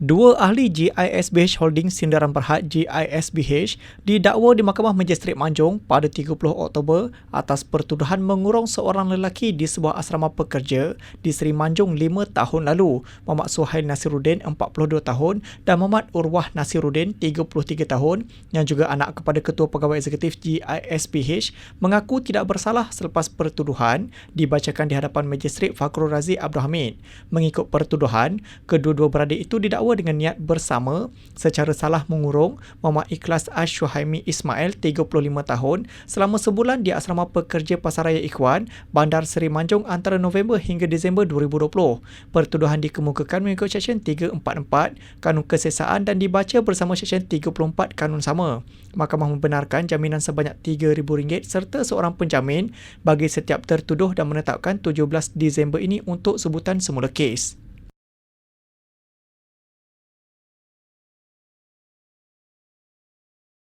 Dua ahli GISBH Holding Sindaran Berhad GISBH didakwa di Mahkamah Magistrate Manjung pada 30 Oktober atas pertuduhan mengurung seorang lelaki di sebuah asrama pekerja di Seri Manjung 5 tahun lalu. Muhammad Suhail Nasiruddin 42 tahun dan Muhammad Urwah Nasiruddin 33 tahun yang juga anak kepada Ketua Pegawai Eksekutif GISBH mengaku tidak bersalah selepas pertuduhan dibacakan di hadapan Magistrate Fakrul Razi Abdul Hamid. Mengikut pertuduhan, kedua-dua beradik itu didakwa didakwa dengan niat bersama secara salah mengurung Muhammad Ikhlas Ash-Shuhaimi Ismail 35 tahun selama sebulan di asrama pekerja Pasaraya Ikhwan, Bandar Seri Manjung antara November hingga Disember 2020. Pertuduhan dikemukakan mengikut Seksyen 344 Kanun Kesesaan dan dibaca bersama Seksyen 34 Kanun sama. Mahkamah membenarkan jaminan sebanyak RM3,000 serta seorang penjamin bagi setiap tertuduh dan menetapkan 17 Disember ini untuk sebutan semula kes.